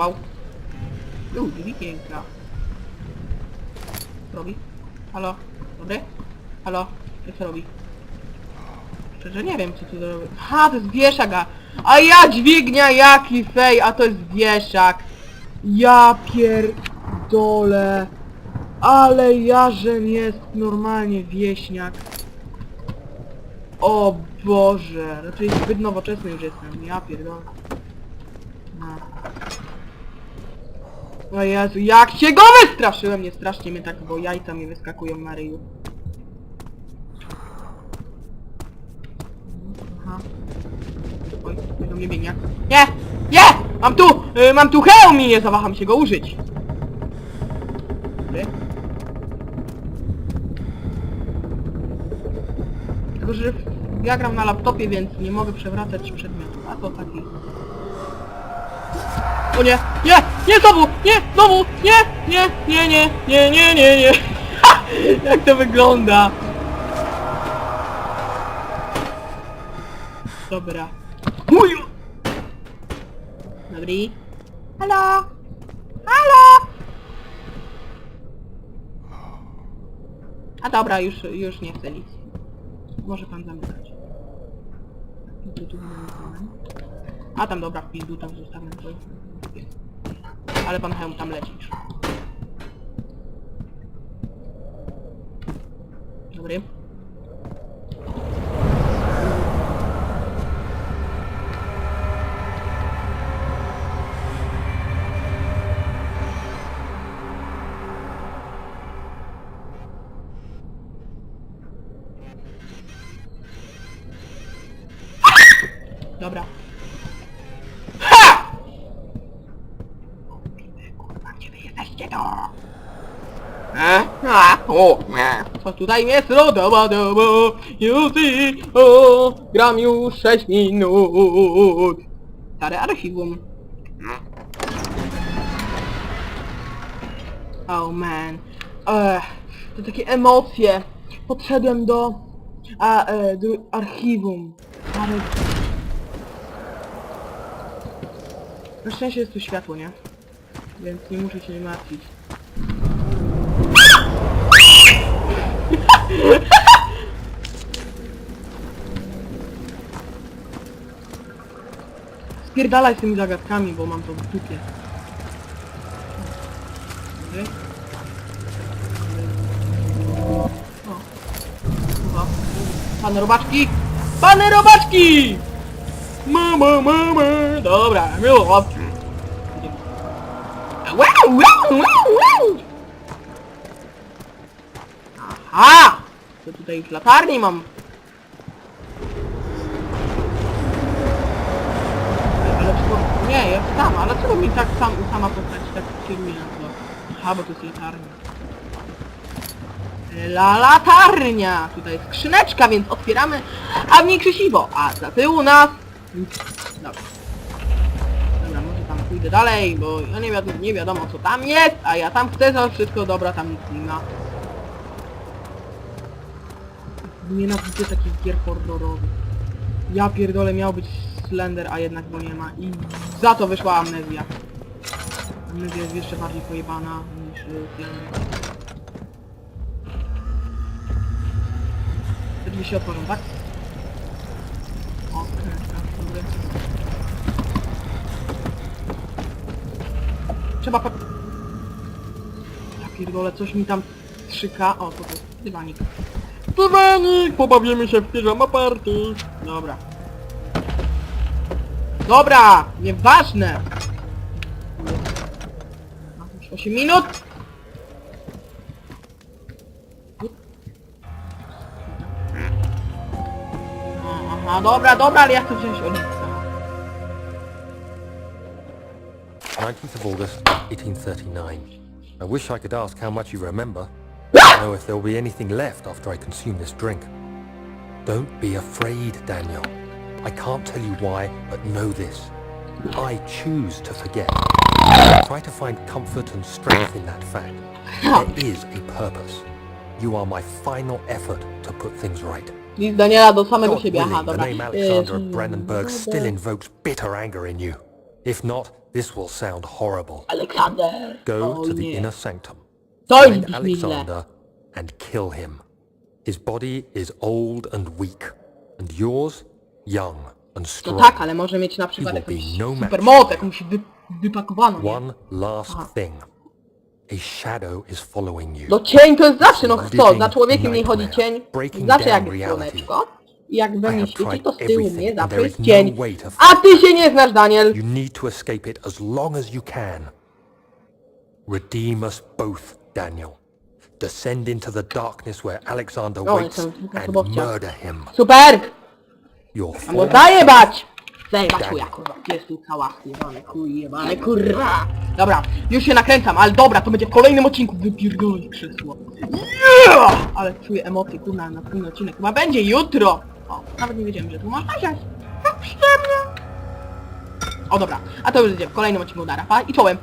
Wow. Uuu, drzwi piękna. Robi? Halo? Dobry? Halo? Co robi? Szczerze nie wiem co tu robi. Ha, to jest wieszak, a... Ja dźwignia jaki fej, a to jest wieszak. Ja pierdolę. Ale jażem jest normalnie wieśniak. O Boże, raczej zbyt nowoczesny już jestem, ja pierdolę. No. O Jezu, jak się go wystraszyłem! Nie strasznie mnie tak, bo jajca mi wyskakują na ryju. Aha. Oj, do mnie biegnie. Nie! Nie! Mam tu! Y, mam tu hełm i nie zawaham się go użyć. Dobry. Tylko, że ja gram na laptopie, więc nie mogę przewracać przedmiotów, a to taki... O nie! Nie! Nie znowu! Nie! Znowu! Nie! Nie! Nie! Nie! Nie! Nie! Nie! Nie! Jak to wygląda? Dobra. Uju! Dobry. Halo! Halo! A dobra, już, już nie chcę nic. Może pan zamykać. Tu, A tam dobra, w pizdu tam zostawiam to. Ale pan hełm tam leci już. Dobry. Dobra. Jesteście to? E? A? O, nie. Co tutaj jest? Rodowa, doba, Juzy, o, gram już 6 minut. Stare archiwum. Oh man. Ech, to takie emocje. Podszedłem do, a, e, do archiwum. Ale... Na szczęście jest tu światło, nie? Więc nie muszę się martwić. Spierdalaj z tymi zagadkami, bo mam to w dupie. O. Chyba. Pany robaczki! Pany robaczki! Mama, mama! Dobra, miło. Aha! To tutaj już latarni mam. Ale czego... Nie, jest tam, ale czego mi tak sam, sama postać tak kieruje na to? Aha, bo to jest latarnia. La latarnia! Tutaj skrzyneczka, więc otwieramy, a w niej krzesiwo. A za tyłu nas... Dobra. Dobra, pójdę dalej, bo ja nie, wiadomo, nie wiadomo co tam jest, a ja tam chcę za wszystko, dobra, tam nic nie ma. Nienawidzę takich gier horrorowych. Ja pierdolę, miał być Slender, a jednak go nie ma. I za to wyszła amnezja. Amnezja jest jeszcze bardziej pojebana niż y, Slender. Te się otworzą, tak? Okej, tak, dobry. Trzeba pa... Ja pierdolę, coś mi tam trzyka. O, to jest dywanik. Dywanik! Pobawimy się w piżama party. Dobra. Dobra! Nieważne! No, już 8 minut! Aha, dobra, dobra, ale ja chcę wziąć. 19th of August, 1839. I wish I could ask how much you remember. I know if there will be anything left after I consume this drink. Don't be afraid, Daniel. I can't tell you why, but know this. I choose to forget. Try to find comfort and strength in that fact. There is a purpose. You are my final effort to put things right. Daniela do samego God siebie, aha, willing, the dobra. name Alexander of Brandenburg still invokes bitter anger in you. If not, this will sound horrible. Aleksander! Go o, to the inner sanctum. Find. Alexander and kill him. His body is old and weak, and yours young and No strong. tak, ale może mieć na przykład jakąś no supermoc, jakąś wy, wypakowaną? One last Aha. thing. A shadow is following you. No cień to jest zawsze, no Living za człowiekiem nie chodzi cień, zawsze jak słoneczko. Jak we mnie świeci, tried to z tyłu mnie zawsze jest cień. no A ty się nie znasz, Daniel! You need to escape it as long as you can. Redeem us both, Daniel. Descend into the darkness where Alexander O, waits jestem and sobowcia. murder him. Super! Your A no fall zajebać! Zajebać chuja, kurwa. Gdzie jest tu cała jebany chuj, kurwa! Dobra, już się nakręcam, ale dobra, to będzie w kolejnym odcinku. Wypierdolę krzesło. Yeah! Ale czuję emocje, kurwa, na ten odcinek. Chyba będzie jutro! O, nawet nie wiedziałem, że tu można siać. Jak przyjemnie! O dobra, a to już będzie w kolejnym odcinku Dara. Pa i czołem!